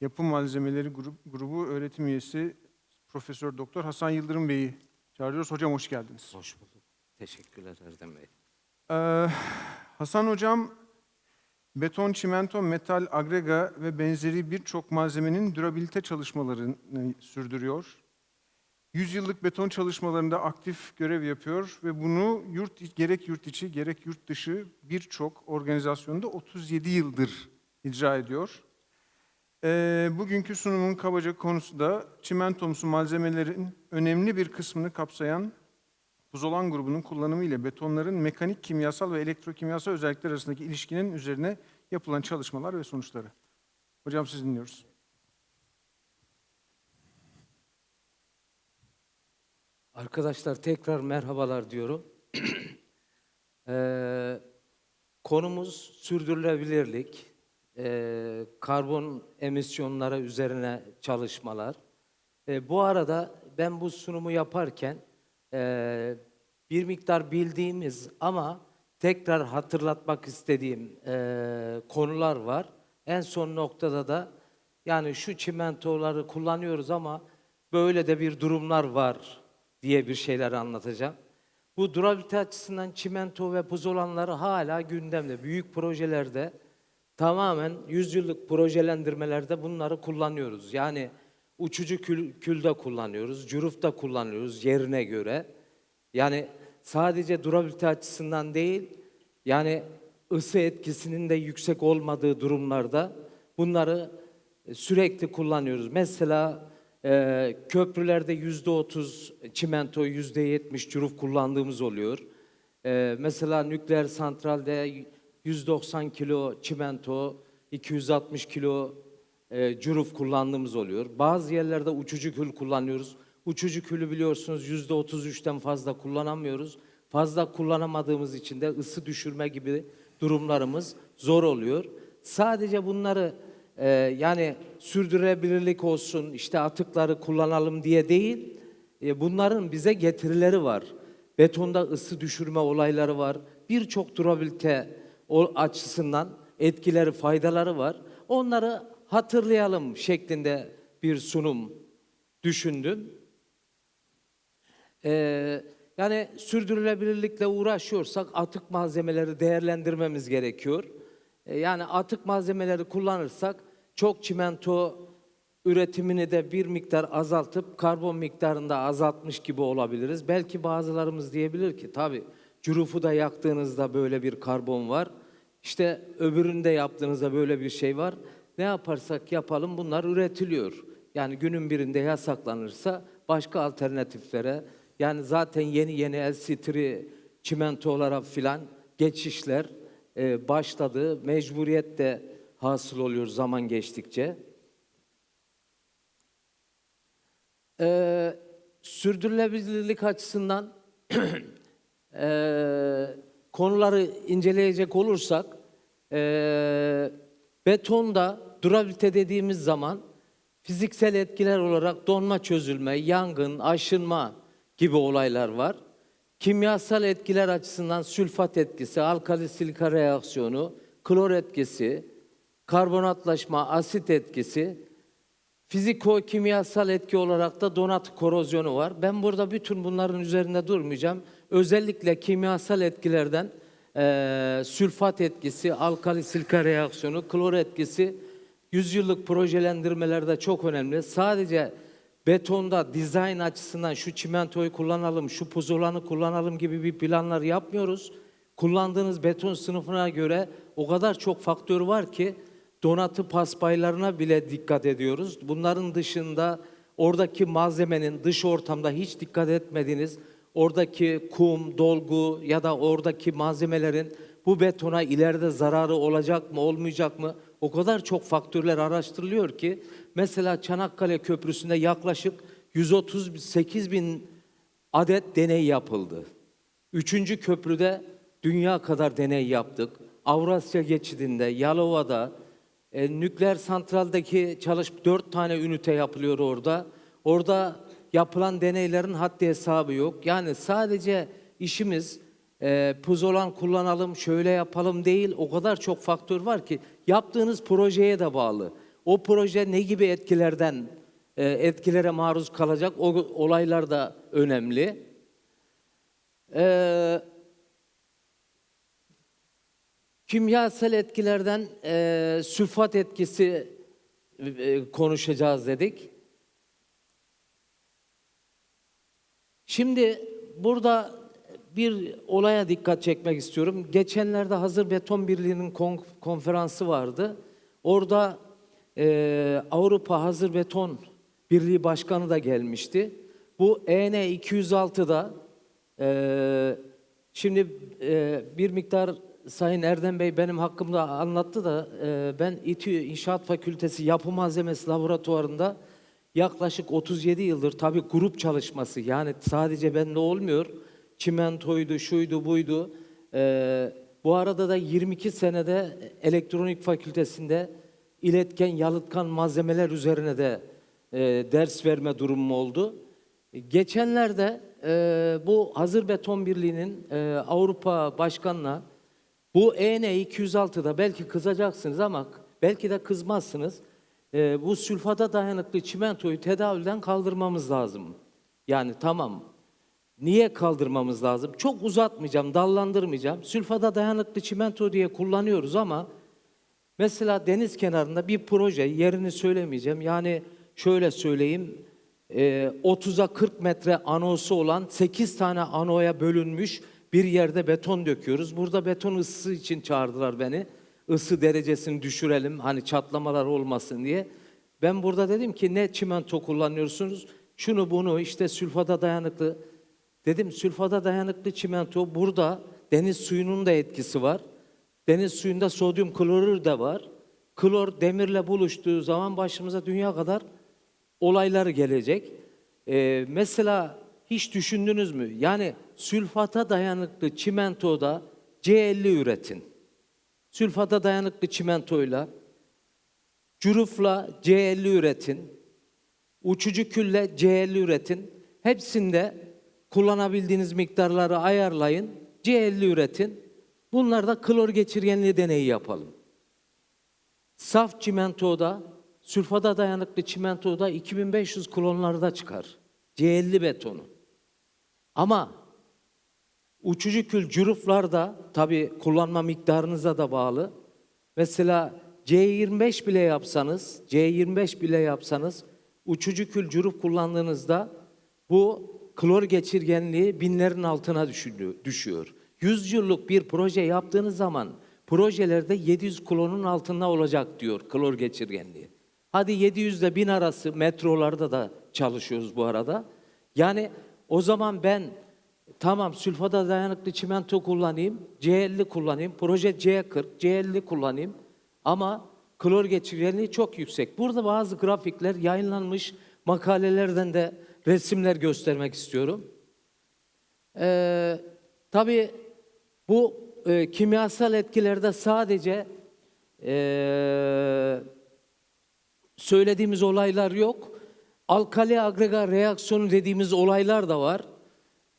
Yapı Malzemeleri Grup, Grubu öğretim üyesi Profesör Doktor Hasan Yıldırım Bey'i çağırıyoruz. Hocam hoş geldiniz. Hoş bulduk. Teşekkürler Erdem Bey. Ee, Hasan Hocam, beton, çimento, metal, agrega ve benzeri birçok malzemenin durabilite çalışmalarını sürdürüyor. Yüzyıllık beton çalışmalarında aktif görev yapıyor ve bunu yurt gerek yurt içi gerek yurt dışı birçok organizasyonda 37 yıldır icra ediyor. Ee, bugünkü sunumun kabaca konusu da çimentomsu malzemelerin önemli bir kısmını kapsayan Buzolan grubunun kullanımı ile betonların mekanik, kimyasal ve elektrokimyasal özellikler arasındaki ilişkinin üzerine yapılan çalışmalar ve sonuçları. Hocam siz dinliyoruz. Arkadaşlar tekrar merhabalar diyorum. Ee, konumuz sürdürülebilirlik, ee, karbon emisyonları üzerine çalışmalar. Ee, bu arada ben bu sunumu yaparken ee, bir miktar bildiğimiz ama tekrar hatırlatmak istediğim ee, konular var. En son noktada da yani şu çimentoları kullanıyoruz ama böyle de bir durumlar var diye bir şeyler anlatacağım. Bu durabilite açısından çimento ve puzolanları hala gündemde. Büyük projelerde tamamen yüzyıllık projelendirmelerde bunları kullanıyoruz. Yani uçucu kül, külde kullanıyoruz, cürufta kullanıyoruz yerine göre. Yani sadece durabilite açısından değil, yani ısı etkisinin de yüksek olmadığı durumlarda bunları e, sürekli kullanıyoruz. Mesela e, köprülerde yüzde otuz çimento, yüzde yetmiş cüruf kullandığımız oluyor. E, mesela nükleer santralde 190 kilo çimento, 260 kilo e, cüruf kullandığımız oluyor. Bazı yerlerde uçucu kül kullanıyoruz. Uçucu külü biliyorsunuz yüzde 33'ten fazla kullanamıyoruz. Fazla kullanamadığımız için de ısı düşürme gibi durumlarımız zor oluyor. Sadece bunları e, yani sürdürülebilirlik olsun, işte atıkları kullanalım diye değil, e, bunların bize getirileri var. Betonda ısı düşürme olayları var. Birçok durabilite o açısından etkileri, faydaları var. Onları hatırlayalım şeklinde bir sunum düşündüm. Ee, yani sürdürülebilirlikle uğraşıyorsak atık malzemeleri değerlendirmemiz gerekiyor. Ee, yani atık malzemeleri kullanırsak çok çimento üretimini de bir miktar azaltıp karbon miktarını da azaltmış gibi olabiliriz. Belki bazılarımız diyebilir ki tabii cürufu da yaktığınızda böyle bir karbon var. İşte öbüründe yaptığınızda böyle bir şey var. Ne yaparsak yapalım bunlar üretiliyor. Yani günün birinde yasaklanırsa başka alternatiflere yani zaten yeni yeni LC3 çimentolara filan geçişler e, başladı. Mecburiyet de hasıl oluyor zaman geçtikçe. Ee, sürdürülebilirlik açısından eee, konuları inceleyecek olursak eee betonda durabilite dediğimiz zaman fiziksel etkiler olarak donma çözülme, yangın, aşınma gibi olaylar var. Kimyasal etkiler açısından sülfat etkisi, alkali silika reaksiyonu, klor etkisi, karbonatlaşma, asit etkisi, Fiziko kimyasal etki olarak da donat korozyonu var. Ben burada bütün bunların üzerinde durmayacağım. Özellikle kimyasal etkilerden eee, sülfat etkisi, alkali silika reaksiyonu, klor etkisi yüzyıllık projelendirmelerde çok önemli. Sadece betonda dizayn açısından şu çimentoyu kullanalım, şu puzolanı kullanalım gibi bir planlar yapmıyoruz. Kullandığınız beton sınıfına göre o kadar çok faktör var ki donatı paspaylarına bile dikkat ediyoruz. Bunların dışında oradaki malzemenin dış ortamda hiç dikkat etmediğiniz oradaki kum, dolgu ya da oradaki malzemelerin bu betona ileride zararı olacak mı, olmayacak mı? O kadar çok faktörler araştırılıyor ki mesela Çanakkale Köprüsü'nde yaklaşık 138 bin adet deney yapıldı. Üçüncü köprüde dünya kadar deney yaptık. Avrasya geçidinde, Yalova'da, e, nükleer santraldeki çalış dört tane ünite yapılıyor orada. Orada yapılan deneylerin haddi hesabı yok. Yani sadece işimiz e, puzolan kullanalım, şöyle yapalım değil. O kadar çok faktör var ki yaptığınız projeye de bağlı. O proje ne gibi etkilerden e, etkilere maruz kalacak? O olaylar da önemli. Ee, kimyasal etkilerden e, sülfat etkisi e, konuşacağız dedik. Şimdi burada bir olaya dikkat çekmek istiyorum. Geçenlerde Hazır Beton Birliği'nin kon- konferansı vardı. Orada e, Avrupa Hazır Beton Birliği Başkanı da gelmişti. Bu E EN 206'da e, şimdi e, bir miktar Sayın Erdem Bey benim hakkımda anlattı da e, ben İTÜ İnşaat Fakültesi Yapı Malzemesi Laboratuvarında yaklaşık 37 yıldır tabii grup çalışması yani sadece bende olmuyor. Çimentoydu, şuydu, buydu. E, bu arada da 22 senede elektronik fakültesinde iletken, yalıtkan malzemeler üzerine de e, ders verme durumum oldu. Geçenlerde e, bu Hazır Beton Birliği'nin e, Avrupa Başkanı'na bu E EN 206'da belki kızacaksınız ama belki de kızmazsınız. E, bu sülfata dayanıklı çimentoyu tedavülden kaldırmamız lazım. Yani tamam. Niye kaldırmamız lazım? Çok uzatmayacağım, dallandırmayacağım. Sülfata dayanıklı çimento diye kullanıyoruz ama Mesela deniz kenarında bir proje, yerini söylemeyeceğim. Yani şöyle söyleyeyim, e, 30'a 40 metre anosu olan 8 tane anoya bölünmüş bir yerde beton döküyoruz. Burada beton ısısı için çağırdılar beni. Isı derecesini düşürelim, hani çatlamalar olmasın diye. Ben burada dedim ki ne çimento kullanıyorsunuz? Şunu bunu işte sülfata dayanıklı. Dedim sülfata dayanıklı çimento burada deniz suyunun da etkisi var. Deniz suyunda sodyum klorür de var. Klor demirle buluştuğu zaman başımıza dünya kadar olaylar gelecek. Ee, mesela hiç düşündünüz mü? Yani sülfata dayanıklı çimentoda C50 üretin. Sülfata dayanıklı çimentoyla, cürufla C50 üretin. Uçucu külle C50 üretin. Hepsinde kullanabildiğiniz miktarları ayarlayın. C50 üretin. Bunlarda klor geçirgenliği deneyi yapalım. Saf çimentoda, sülfata dayanıklı çimentoda 2500 klonlarda çıkar. C50 betonu. Ama uçucu kül cüruflarda tabi kullanma miktarınıza da bağlı. Mesela C25 bile yapsanız, C25 bile yapsanız uçucu kül cüruf kullandığınızda bu klor geçirgenliği binlerin altına düşüyor. 100 yıllık bir proje yaptığınız zaman projelerde 700 klonun altında olacak diyor klor geçirgenliği. Hadi 700 ile 1000 arası metrolarda da çalışıyoruz bu arada. Yani o zaman ben tamam sülfata dayanıklı çimento kullanayım, C50 kullanayım, proje C40, C50 kullanayım ama klor geçirgenliği çok yüksek. Burada bazı grafikler yayınlanmış makalelerden de resimler göstermek istiyorum. Ee, tabii bu e, kimyasal etkilerde sadece e, söylediğimiz olaylar yok. Alkali agrega reaksiyonu dediğimiz olaylar da var.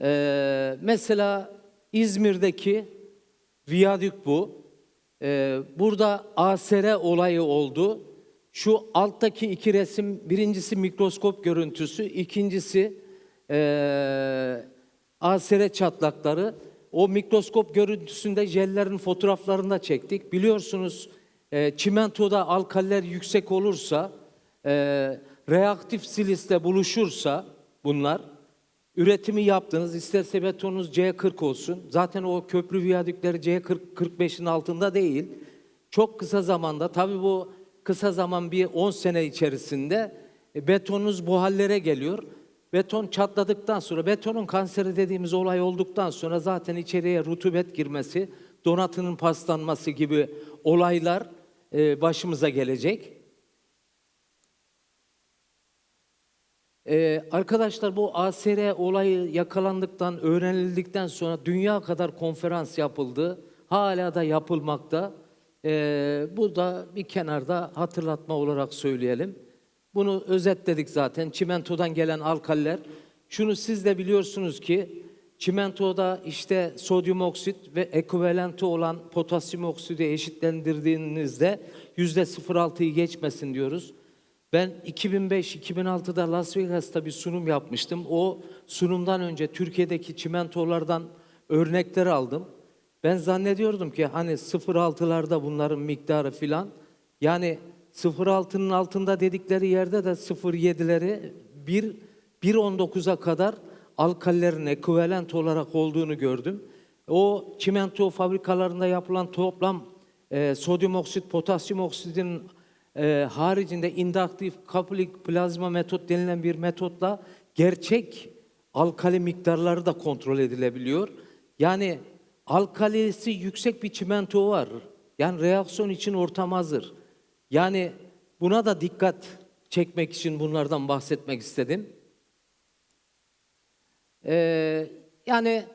Ee, mesela İzmir'deki viyadük bu. Ee, burada ASR olayı oldu. Şu alttaki iki resim, birincisi mikroskop görüntüsü, ikincisi ee, ASR çatlakları. O mikroskop görüntüsünde jellerin fotoğraflarını da çektik. Biliyorsunuz e, çimentoda alkaller yüksek olursa, e, reaktif silisle buluşursa bunlar, üretimi yaptınız, isterse betonunuz C40 olsun. Zaten o köprü viyadükleri C40-45'in altında değil. Çok kısa zamanda, tabii bu kısa zaman bir 10 sene içerisinde e, betonunuz bu hallere geliyor. Beton çatladıktan sonra, betonun kanseri dediğimiz olay olduktan sonra zaten içeriye rutubet girmesi, donatının paslanması gibi olaylar e, başımıza gelecek. Ee, arkadaşlar bu ASR olayı yakalandıktan, öğrenildikten sonra dünya kadar konferans yapıldı. Hala da yapılmakta. Ee, bu da bir kenarda hatırlatma olarak söyleyelim. Bunu özetledik zaten. Çimentodan gelen alkaller. Şunu siz de biliyorsunuz ki Çimentoda işte sodyum oksit ve ekvivalenti olan potasyum oksidi eşitlendirdiğinizde yüzde 0.6'yı geçmesin diyoruz. Ben 2005-2006'da Las Vegas'ta bir sunum yapmıştım. O sunumdan önce Türkiye'deki çimentolardan örnekler aldım. Ben zannediyordum ki hani 0.6'larda bunların miktarı filan. Yani 0.6'nın altında dedikleri yerde de 0.7'leri 1 1.19'a kadar alkalilerin ekvivalent olarak olduğunu gördüm. O çimento fabrikalarında yapılan toplam e, sodyum oksit, potasyum oksidinin e, haricinde induktif coupling plazma metot denilen bir metotla gerçek alkali miktarları da kontrol edilebiliyor. Yani alkalisi yüksek bir çimento var. Yani reaksiyon için ortam hazır. Yani buna da dikkat çekmek için bunlardan bahsetmek istedim. Ee, yani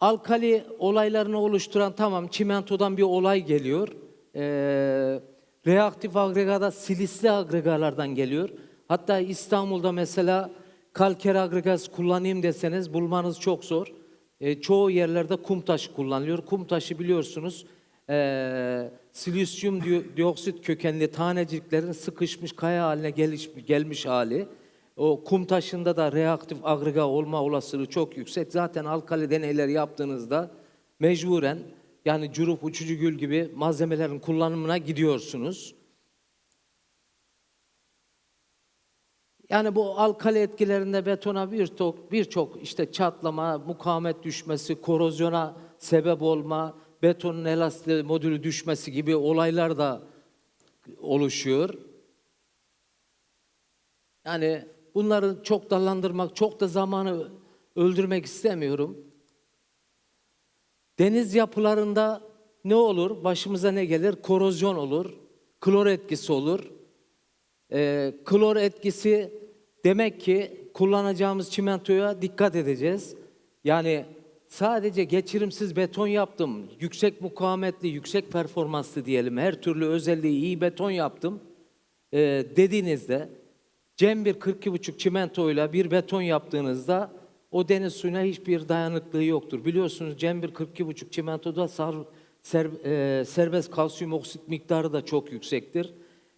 alkali olaylarını oluşturan tamam çimentodan bir olay geliyor. Ee, reaktif agregada silisli agregalardan geliyor. Hatta İstanbul'da mesela kalker agregas kullanayım deseniz bulmanız çok zor. Ee, çoğu yerlerde kum taşı kullanılıyor. Kum taşı biliyorsunuz ee, silisyum di- dioksit kökenli taneciklerin sıkışmış kaya haline geliş, gelmiş hali. O kum taşında da reaktif agrega olma olasılığı çok yüksek. Zaten alkali deneyler yaptığınızda mecburen yani curup, uçucu gül gibi malzemelerin kullanımına gidiyorsunuz. Yani bu alkali etkilerinde betona birçok birçok işte çatlama, mukavemet düşmesi, korozyona sebep olma, betonun elastik modülü düşmesi gibi olaylar da oluşuyor. Yani bunları çok dallandırmak, çok da zamanı öldürmek istemiyorum. Deniz yapılarında ne olur? Başımıza ne gelir? Korozyon olur, klor etkisi olur. Ee, klor etkisi demek ki kullanacağımız çimentoya dikkat edeceğiz. Yani sadece geçirimsiz beton yaptım, yüksek mukavemetli, yüksek performanslı diyelim, her türlü özelliği iyi beton yaptım ee, dediğinizde Cem bir 42,5 çimentoyla bir beton yaptığınızda o deniz suyuna hiçbir dayanıklığı yoktur. Biliyorsunuz Cem bir 42,5 çimentoda sar, ser- e, serbest kalsiyum oksit miktarı da çok yüksektir.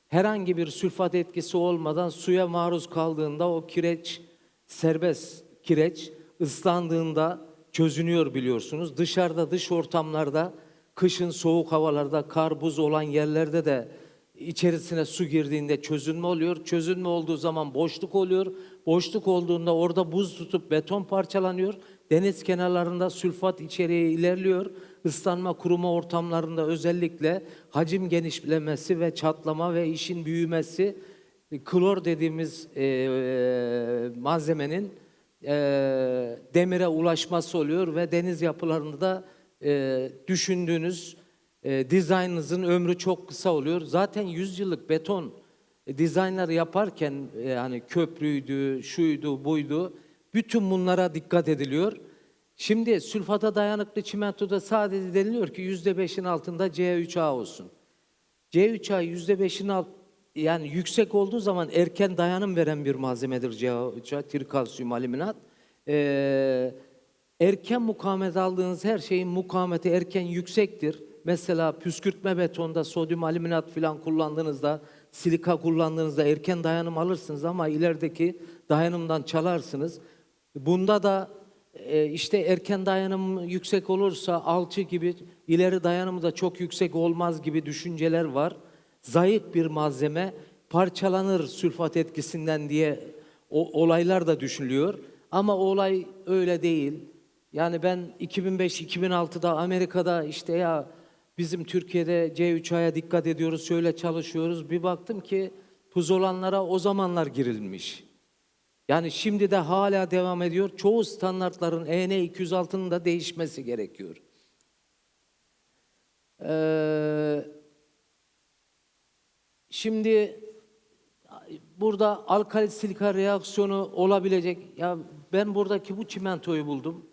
Herhangi bir sülfat etkisi olmadan suya maruz kaldığında o kireç, serbest kireç ıslandığında çözünüyor biliyorsunuz. Dışarıda, dış ortamlarda, kışın soğuk havalarda, kar, buz olan yerlerde de içerisine su girdiğinde çözünme oluyor. Çözünme olduğu zaman boşluk oluyor. Boşluk olduğunda orada buz tutup beton parçalanıyor. Deniz kenarlarında sülfat içeriği ilerliyor. Islanma, kuruma ortamlarında özellikle hacim genişlemesi ve çatlama ve işin büyümesi klor dediğimiz e, malzemenin e, demire ulaşması oluyor ve deniz yapılarında da e, düşündüğünüz e, dizaynınızın ömrü çok kısa oluyor. Zaten 100 yıllık beton e, dizaynları yaparken e, yani köprüydü, şuydu, buydu. Bütün bunlara dikkat ediliyor. Şimdi sülfata dayanıklı çimentoda sadece deniliyor ki %5'in altında C3A olsun. C3A %5'in alt yani yüksek olduğu zaman erken dayanım veren bir malzemedir C3A, trikalsiyum alüminat. Ee, erken mukavemet aldığınız her şeyin mukavemeti erken yüksektir. Mesela püskürtme betonda sodyum alüminat falan kullandığınızda, silika kullandığınızda erken dayanım alırsınız ama ilerideki dayanımdan çalarsınız. Bunda da e, işte erken dayanım yüksek olursa alçı gibi ileri dayanımı da çok yüksek olmaz gibi düşünceler var. Zayıf bir malzeme parçalanır sülfat etkisinden diye o, olaylar da düşünülüyor. Ama olay öyle değil. Yani ben 2005-2006'da Amerika'da işte ya bizim Türkiye'de C3A'ya dikkat ediyoruz, şöyle çalışıyoruz. Bir baktım ki puzolanlara o zamanlar girilmiş. Yani şimdi de hala devam ediyor. Çoğu standartların EN 206'nın da değişmesi gerekiyor. Ee, şimdi burada alkali silika reaksiyonu olabilecek. Ya ben buradaki bu çimentoyu buldum.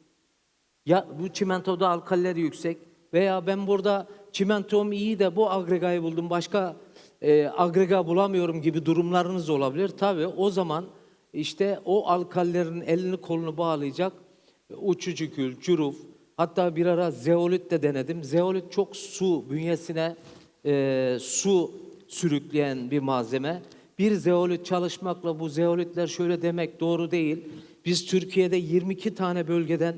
Ya bu çimentoda alkaliler yüksek veya ben burada çimentom iyi de bu agregayı buldum başka e, agrega bulamıyorum gibi durumlarınız olabilir. Tabii o zaman işte o alkalilerin elini kolunu bağlayacak uçucu kül, cüruf, hatta bir ara zeolit de denedim. Zeolit çok su bünyesine e, su sürükleyen bir malzeme. Bir zeolit çalışmakla bu zeolitler şöyle demek doğru değil. Biz Türkiye'de 22 tane bölgeden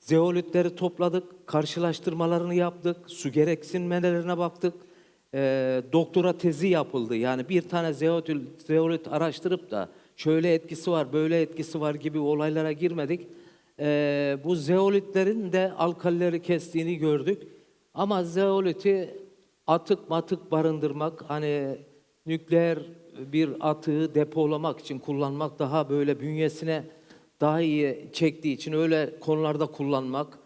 zeolitleri topladık, karşılaştırmalarını yaptık, su gereksinmelerine baktık. E, doktora tezi yapıldı. Yani bir tane zeolit, zeolit araştırıp da şöyle etkisi var, böyle etkisi var gibi olaylara girmedik. E, bu zeolitlerin de alkalileri kestiğini gördük. Ama zeoliti atık matık barındırmak, hani nükleer bir atığı depolamak için kullanmak daha böyle bünyesine daha iyi çektiği için öyle konularda kullanmak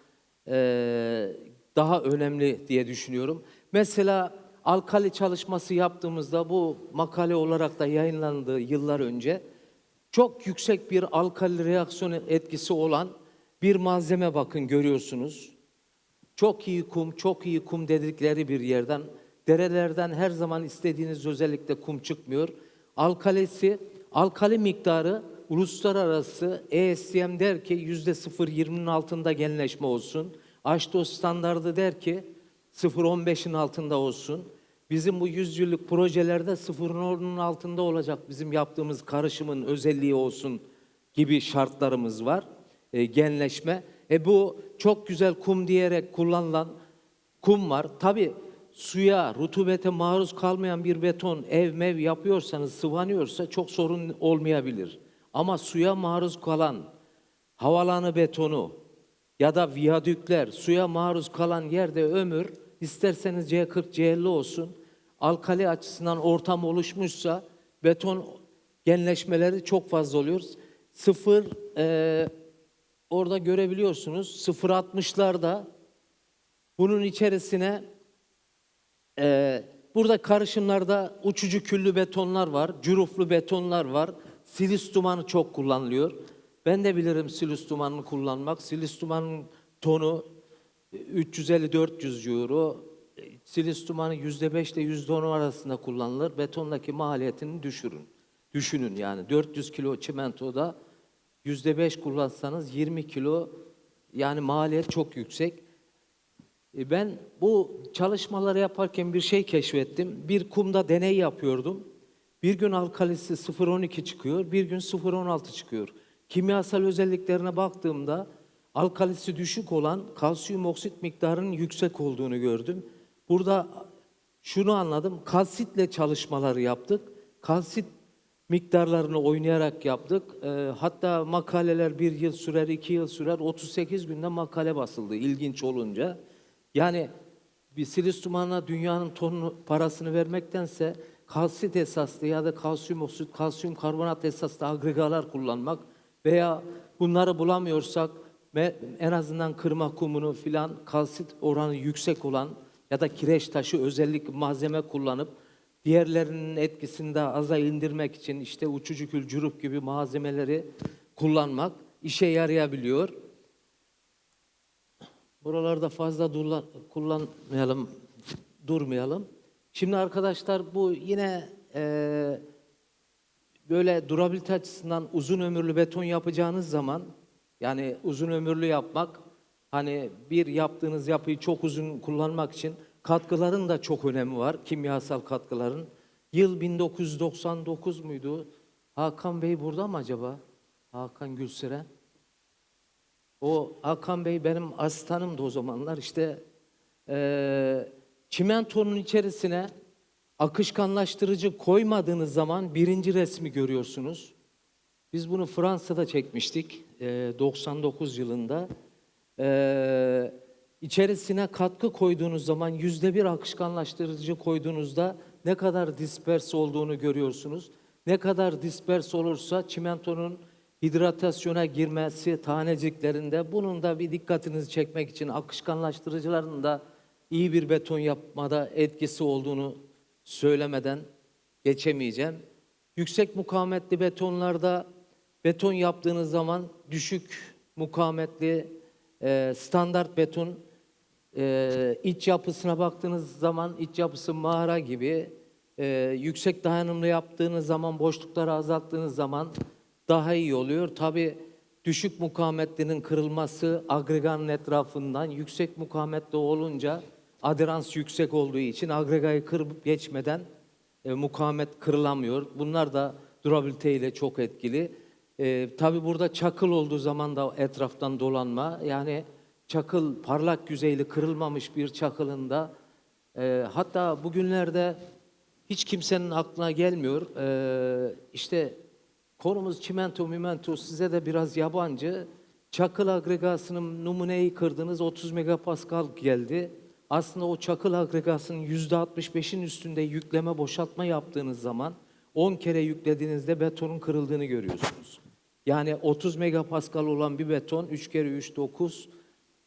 eee, daha önemli diye düşünüyorum. Mesela alkali çalışması yaptığımızda bu makale olarak da yayınlandı yıllar önce. Çok yüksek bir alkali reaksiyon etkisi olan bir malzeme bakın görüyorsunuz. Çok iyi kum, çok iyi kum dedikleri bir yerden, derelerden her zaman istediğiniz özellikle kum çıkmıyor. Alkalisi, alkali miktarı uluslararası ESTM der ki yüzde 0.20'nin altında genleşme olsun. Aştos standardı der ki 0.15'in altında olsun. Bizim bu 100 yıllık projelerde 0.10'un altında olacak bizim yaptığımız karışımın özelliği olsun gibi şartlarımız var. E, genleşme. E bu çok güzel kum diyerek kullanılan kum var. Tabi suya, rutubete maruz kalmayan bir beton ev mev yapıyorsanız sıvanıyorsa çok sorun olmayabilir. Ama suya maruz kalan havalanı betonu ya da viyadükler suya maruz kalan yerde ömür isterseniz C40 C50 olsun alkali açısından ortam oluşmuşsa beton genleşmeleri çok fazla oluyor. Sıfır e, orada görebiliyorsunuz 0.60'larda bunun içerisine ee, burada karışımlarda uçucu küllü betonlar var, cüruflu betonlar var. Silis dumanı çok kullanılıyor. Ben de bilirim silis dumanını kullanmak. Silis dumanın tonu e, 350-400 euro. E, Silis dumanı %5 ile %10 arasında kullanılır. Betondaki maliyetini düşürün. Düşünün yani 400 kilo çimentoda %5 kullansanız 20 kilo yani maliyet çok yüksek. E, Ben bu çalışmaları yaparken bir şey keşfettim. Bir kumda deney yapıyordum. Bir gün alkalisi 0.12 çıkıyor, bir gün 0.16 çıkıyor. Kimyasal özelliklerine baktığımda alkalisi düşük olan kalsiyum oksit miktarının yüksek olduğunu gördüm. Burada şunu anladım. Kalsitle çalışmaları yaptık. Kalsit miktarlarını oynayarak yaptık. Ee, hatta makaleler bir yıl sürer, iki yıl sürer. 38 günde makale basıldı ilginç olunca. Yani bir silis dünyanın tonunu parasını vermektense kalsit esaslı ya da kalsiyum oksit, kalsiyum karbonat esaslı agregalar kullanmak veya bunları bulamıyorsak en azından kırma kumunu filan kalsit oranı yüksek olan ya da kireç taşı özellik malzeme kullanıp diğerlerinin etkisini de aza indirmek için işte uçucu kül, cüruf gibi malzemeleri kullanmak işe yarayabiliyor. Buralarda fazla kullanmayalım, durmayalım. Şimdi arkadaşlar bu yine eee, böyle durabilite açısından uzun ömürlü beton yapacağınız zaman yani uzun ömürlü yapmak hani bir yaptığınız yapıyı çok uzun kullanmak için katkıların da çok önemi var. Kimyasal katkıların. Yıl 1999 muydu? Hakan Bey burada mı acaba? Hakan Gülseren. O Hakan Bey benim asistanımdı o zamanlar. İşte eee çimentonun içerisine akışkanlaştırıcı koymadığınız zaman birinci resmi görüyorsunuz. Biz bunu Fransa'da çekmiştik eee, 99 yılında. Eee içerisine katkı koyduğunuz zaman yüzde bir akışkanlaştırıcı koyduğunuzda ne kadar dispers olduğunu görüyorsunuz. Ne kadar dispers olursa çimentonun hidratasyona girmesi taneciklerinde bunun da bir dikkatinizi çekmek için akışkanlaştırıcıların da iyi bir beton yapmada etkisi olduğunu söylemeden geçemeyeceğim. Yüksek mukavemetli betonlarda beton yaptığınız zaman düşük mukavemetli e, standart beton e, iç yapısına baktığınız zaman iç yapısı mağara gibi e, yüksek dayanımlı yaptığınız zaman boşlukları azalttığınız zaman daha iyi oluyor. Tabi düşük mukavemetlinin kırılması agreganın etrafından yüksek mukavemetli olunca aderans yüksek olduğu için agregayı kırıp geçmeden e, mukavemet kırılamıyor. Bunlar da durabilite ile çok etkili. E, Tabi burada çakıl olduğu zaman da etraftan dolanma yani çakıl parlak yüzeyli kırılmamış bir çakılın da e, hatta bugünlerde hiç kimsenin aklına gelmiyor. E, işte konumuz çimento mimento size de biraz yabancı. Çakıl agregasının numuneyi kırdınız 30 megapascal geldi. Aslında o çakıl agregasının %65'in üstünde yükleme boşaltma yaptığınız zaman 10 kere yüklediğinizde betonun kırıldığını görüyorsunuz. Yani 30 megapascal olan bir beton 3 kere 3 9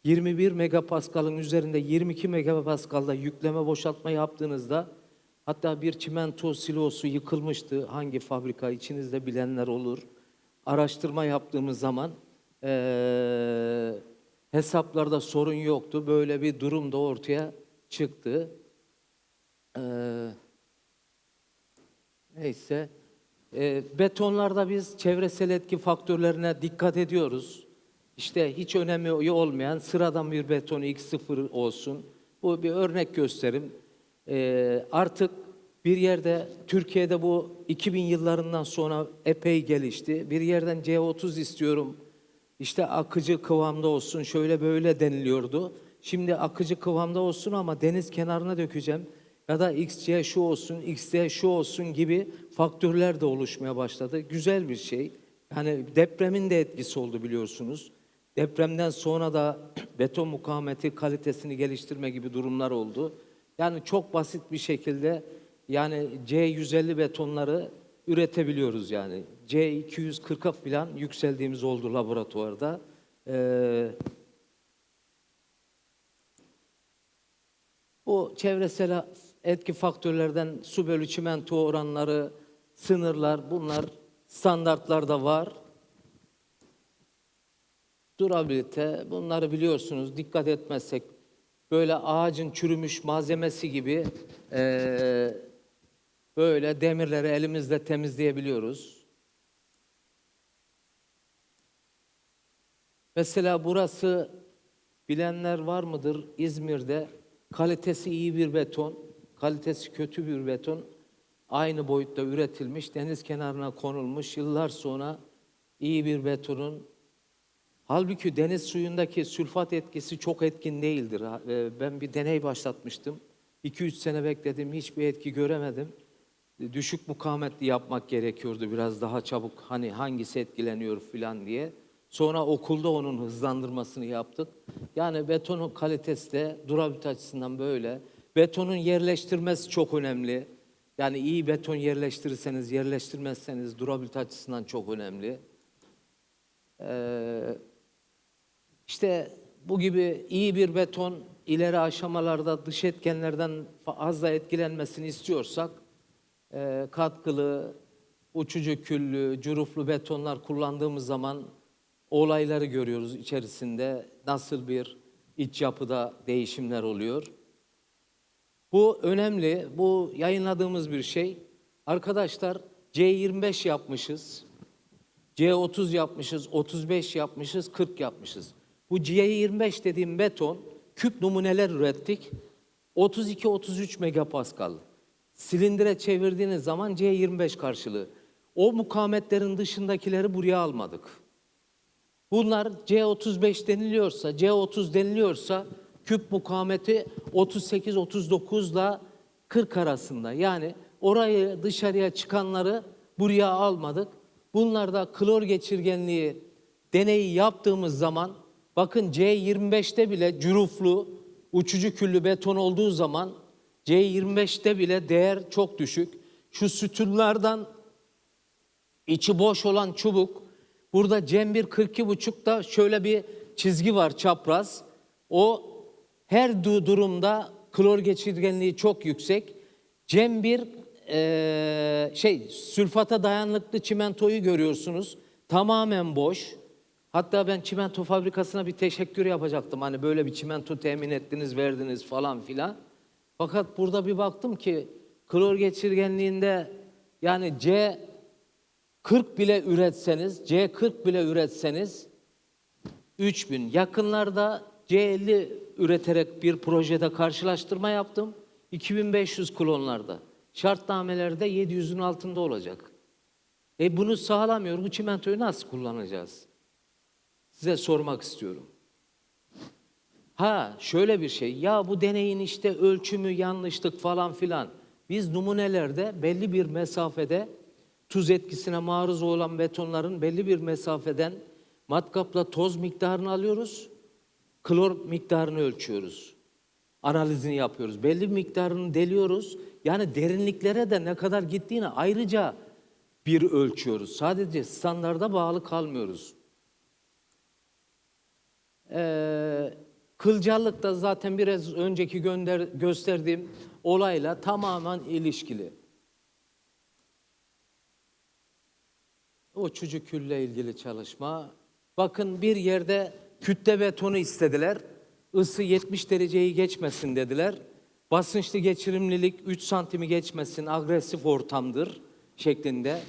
21 megapaskalın üzerinde 22 megapaskalda yükleme boşaltma yaptığınızda hatta bir çimento silosu yıkılmıştı. Hangi fabrika içinizde bilenler olur. Araştırma yaptığımız zaman eee, hesaplarda sorun yoktu. Böyle bir durum da ortaya çıktı. Eee Neyse. E, betonlarda biz çevresel etki faktörlerine dikkat ediyoruz. İşte hiç önemi olmayan sıradan bir beton X0 olsun. Bu bir örnek gösterim. E, artık bir yerde Türkiye'de bu 2000 yıllarından sonra epey gelişti. Bir yerden C30 istiyorum. İşte akıcı kıvamda olsun, şöyle böyle deniliyordu. Şimdi akıcı kıvamda olsun ama deniz kenarına dökeceğim ya da XC şu olsun, XC şu olsun gibi faktörler de oluşmaya başladı. Güzel bir şey. Yani depremin de etkisi oldu biliyorsunuz. Depremden sonra da beton mukavemeti kalitesini geliştirme gibi durumlar oldu. Yani çok basit bir şekilde yani C150 betonları üretebiliyoruz yani. C240'a falan yükseldiğimiz oldu laboratuvarda. Ee, Bu çevresel etki faktörlerden su bölü çimento oranları, sınırlar bunlar standartlarda var. Durabilite bunları biliyorsunuz dikkat etmezsek böyle ağacın çürümüş malzemesi gibi eee, böyle demirleri elimizle temizleyebiliyoruz. Mesela burası bilenler var mıdır İzmir'de kalitesi iyi bir beton, kalitesi kötü bir beton aynı boyutta üretilmiş, deniz kenarına konulmuş yıllar sonra iyi bir betonun Halbuki deniz suyundaki sülfat etkisi çok etkin değildir. E, Ben bir deney başlatmıştım. 2-3 sene bekledim, hiçbir etki göremedim. E, Düşük mukavemetli yapmak gerekiyordu biraz daha çabuk. Hani hangisi etkileniyor falan diye. Sonra okulda onun hızlandırmasını yaptık. Yani betonun kalitesi de durabilite açısından böyle. Betonun yerleştirmesi çok önemli. Yani iyi beton yerleştirirseniz, yerleştirmezseniz durabilite açısından çok önemli. Ee, işte bu gibi iyi bir beton ileri aşamalarda dış etkenlerden fa- az da etkilenmesini istiyorsak e, katkılı, uçucu küllü, cüruflu betonlar kullandığımız zaman olayları görüyoruz içerisinde nasıl bir iç yapıda değişimler oluyor. Bu önemli. Bu yayınladığımız bir şey. Arkadaşlar C25 yapmışız. C30 yapmışız, 35 yapmışız, 40 yapmışız. Bu C25 dediğim beton küp numuneler ürettik. 32-33 megapascal. Silindire çevirdiğiniz zaman C25 karşılığı. O mukavemetlerin dışındakileri buraya almadık. Bunlar C35 deniliyorsa, C30 deniliyorsa küp mukavemeti 38-39 ile 40 arasında. Yani orayı dışarıya çıkanları buraya almadık. Bunlarda klor geçirgenliği deneyi yaptığımız zaman bakın C25'te bile cüruflu uçucu küllü beton olduğu zaman C25'te bile değer çok düşük. Şu sütunlardan içi boş olan çubuk. Burada Cem 1 42,5'da şöyle bir çizgi var çapraz. O her du- durumda klor geçirgenliği çok yüksek. Cem 1 eee, şey sülfata dayanıklı çimentoyu görüyorsunuz. Tamamen boş. Hatta ben çimento fabrikasına bir teşekkür yapacaktım. Hani böyle bir çimento temin ettiniz, verdiniz falan filan. Fakat burada bir baktım ki klor geçirgenliğinde yani C 40 bile üretseniz, C40 bile üretseniz 3000. Yakınlarda C50 üreterek bir projede karşılaştırma yaptım. 2500 klonlarda. Şartnamelerde 700'ün altında olacak. E bunu sağlamıyor. Bu çimentoyu nasıl kullanacağız? Size sormak istiyorum. Ha şöyle bir şey. Ya bu deneyin işte ölçümü yanlışlık falan filan. Biz numunelerde belli bir mesafede tuz etkisine maruz olan betonların belli bir mesafeden matkapla toz miktarını alıyoruz. Klor miktarını ölçüyoruz. Analizini yapıyoruz. Belli bir miktarını deliyoruz. Yani derinliklere de ne kadar gittiğini ayrıca bir ölçüyoruz. Sadece standarda bağlı kalmıyoruz. Ee, kılcallık da zaten biraz önceki gönder, gösterdiğim olayla tamamen ilişkili. O çocuk külle ilgili çalışma. Bakın bir yerde kütle betonu istediler. Isı 70 dereceyi geçmesin dediler. Basınçlı geçirimlilik 3 santimi geçmesin, agresif ortamdır şeklinde.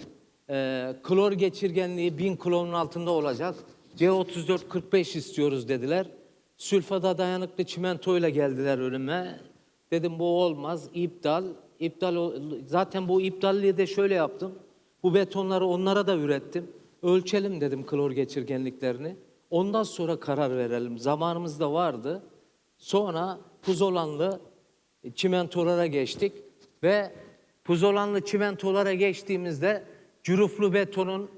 Ee, klor geçirgenliği 1000 klorun altında olacak. C34-45 istiyoruz dediler. Sülfata dayanıklı çimentoyla geldiler önüme. Dedim bu olmaz, iptal. İptal zaten bu iptalliği de şöyle yaptım. Bu betonları onlara da ürettim. Ölçelim dedim klor geçirgenliklerini. Ondan sonra karar verelim. Zamanımız da vardı. Sonra puzolanlı çimentolara geçtik ve puzolanlı çimentolara geçtiğimizde cüruflu betonun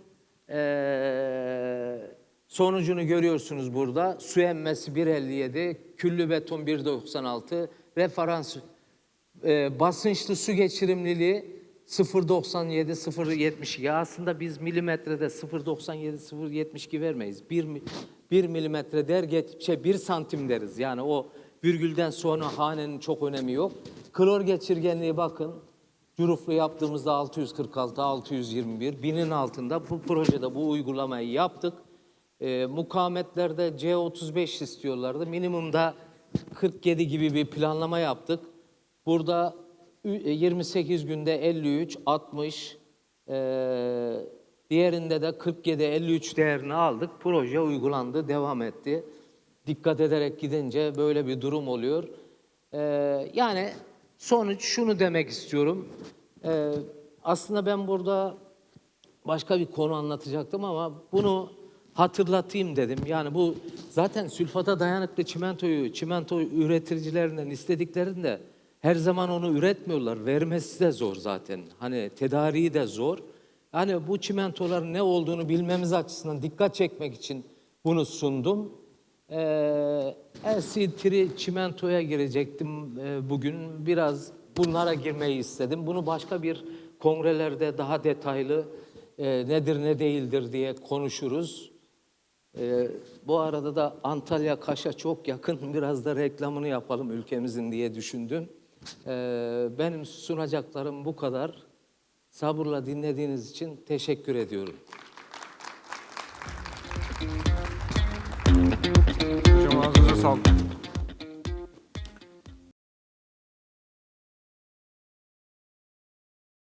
eee, sonucunu görüyorsunuz burada. Su emmesi 1.57, küllü beton 1.96, referans e, basınçlı su geçirimliliği 0.97, 0.72. Aslında biz milimetrede 0.97, 0.72 vermeyiz. 1, 1 milimetre der, geç, şey 1 santim deriz. Yani o virgülden sonra hanenin çok önemi yok. Klor geçirgenliği bakın. Curuflu yaptığımızda 646, 621, binin altında bu projede bu uygulamayı yaptık. E, mukavemetlerde C35 istiyorlardı. Minimumda 47 gibi bir planlama yaptık. Burada ü- e, 28 günde 53, 60, e, diğerinde de 47, 53 değerini aldık. Proje uygulandı, devam etti. Dikkat ederek gidince böyle bir durum oluyor. E, yani sonuç şunu demek istiyorum. E, aslında ben burada başka bir konu anlatacaktım ama bunu hatırlatayım dedim. Yani bu zaten sülfata dayanıklı çimentoyu, çimento üreticilerinden istediklerinde her zaman onu üretmiyorlar. Vermesi de zor zaten. Hani tedariği de zor. Yani bu çimentoların ne olduğunu bilmemiz açısından dikkat çekmek için bunu sundum. Ee, LC3 çimentoya girecektim e, bugün. Biraz bunlara girmeyi istedim. Bunu başka bir kongrelerde daha detaylı e, nedir ne değildir diye konuşuruz. E, bu arada da Antalya Kaş'a çok yakın biraz da reklamını yapalım ülkemizin diye düşündüm. E, benim sunacaklarım bu kadar. Sabırla dinlediğiniz için teşekkür ediyorum. Hocam ağzınıza sağlık.